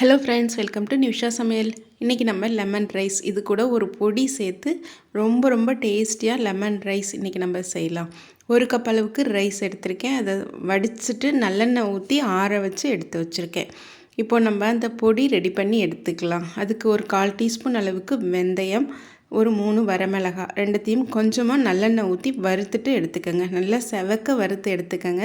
Hello friends welcome to Nisha சமையல் இன்றைக்கி நம்ம லெமன் ரைஸ் இது கூட ஒரு பொடி சேர்த்து ரொம்ப ரொம்ப டேஸ்டியாக லெமன் ரைஸ் இன்றைக்கி நம்ம செய்யலாம். ஒரு கப் அளவுக்கு ரைஸ் எடுத்திருக்கேன். அதை வடிச்சிட்டு நல்லெண்ணெய் ஊற்றி ஆற வச்சு எடுத்து வச்சுருக்கேன். இப்போ நம்ம அந்த பொடி ரெடி பண்ணி எடுத்துக்கலாம். அதுக்கு ஒரு கால் டீஸ்பூன் அளவுக்கு வெந்தயம் ஒரு மூணு வரமிளகா ரெண்டுத்தையும் கொஞ்சமாக நல்லெண்ணெய் ஊற்றி வறுத்துட்டு எடுத்துக்கோங்க. நல்லா செவக்க வறுத்து எடுத்துக்கோங்க.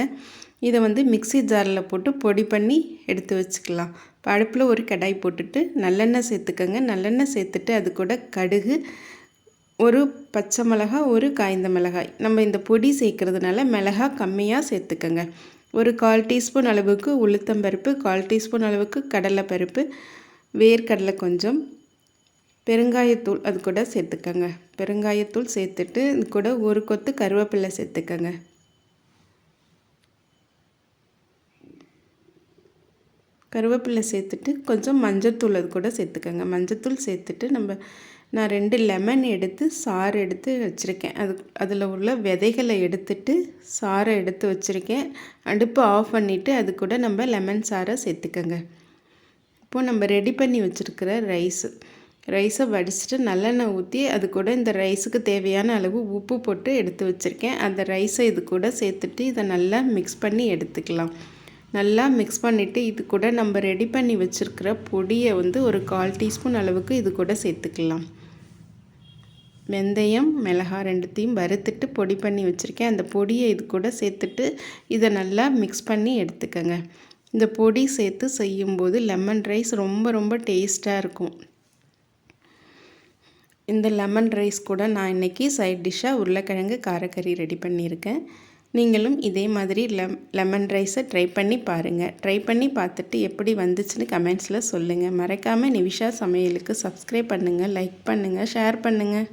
இதை வந்து மிக்சி ஜாரில் போட்டு பொடி பண்ணி எடுத்து வச்சுக்கலாம். அடுப்பில் ஒரு கடாய் போட்டுட்டு நல்லெண்ணெய் சேர்த்துக்கோங்க. நல்லெண்ணெய் சேர்த்துட்டு அது கூட கடுகு ஒரு பச்சை மிளகா ஒரு காய்ந்த மிளகாய். நம்ம இந்த பொடி சேர்க்குறதுனால மிளகா கம்மியாக சேர்த்துக்கோங்க. ஒரு கால் டீஸ்பூன் அளவுக்கு உளுத்தம்பருப்பு கால் டீஸ்பூன் அளவுக்கு கடலைப்பருப்பு வேர்க்கடலை கொஞ்சம் பெருங்காயத்தூள் அது கூட சேர்த்துக்கோங்க. பெருங்காயத்தூள் சேர்த்துட்டு இது கூட ஒரு கொத்து கருவேப்பிலை சேர்த்துக்கோங்க. கருவேப்பிலை சேர்த்துட்டு கொஞ்சம் மஞ்சத்தூள் அது கூட சேர்த்துக்கோங்க. மஞ்சத்தூள் சேர்த்துட்டு நம்ம நான் ரெண்டு லெமன் எடுத்து சாறு எடுத்து வச்சுருக்கேன். அது அதில் உள்ள விதைகளை எடுத்துட்டு சாறை எடுத்து வச்சுருக்கேன். அடுப்பு ஆஃப் பண்ணிவிட்டு அது கூட நம்ம லெமன் சாறை சேர்த்துக்கோங்க. இப்போது நம்ம ரெடி பண்ணி வச்சுருக்கிற ரைஸு ரைஸை வடிச்சிட்டு நல்லெண்ணெய் ஊற்றி அது கூட இந்த ரைஸுக்கு தேவையான அளவு உப்பு போட்டு எடுத்து வச்சுருக்கேன். அந்த ரைஸை இது கூட சேர்த்துட்டு இதை நல்லா மிக்ஸ் பண்ணி எடுத்துக்கலாம். நல்லா மிக்ஸ் பண்ணிவிட்டு இது கூட நம்ம ரெடி பண்ணி வச்சுருக்கிற பொடியை வந்து ஒரு கால் டீஸ்பூன் அளவுக்கு இது கூட சேர்த்துக்கலாம். வெந்தயம் மிளகா ரெண்டுத்தையும் வறுத்துட்டு பொடி பண்ணி வச்சுருக்கேன். அந்த பொடியை இது கூட சேர்த்துட்டு இதை நல்லா மிக்ஸ் பண்ணி எடுத்துக்கோங்க. இந்த பொடி சேர்த்து செய்யும்போது லெமன் ரைஸ் ரொம்ப ரொம்ப டேஸ்ட்டாக இருக்கும். இந்த லெமன் ரைஸ் கூட நான் இன்றைக்கி சைட் டிஷ்ஷாக உருளைக்கிழங்கு காரக்கறி ரெடி பண்ணியிருக்கேன். நீங்களும் இதே மாதிரி லெம் லெமன் ரைஸை ட்ரை பண்ணி பாருங்கள் ட்ரை பண்ணி பார்த்துட்டு எப்படி வந்துச்சுன்னு கமெண்ட்ஸில் சொல்லுங்கள் மறக்காமல் நிவிஷா சமையலுக்கு சப்ஸ்கிரைப் பண்ணுங்கள் லைக் பண்ணுங்கள் ஷேர் பண்ணுங்கள்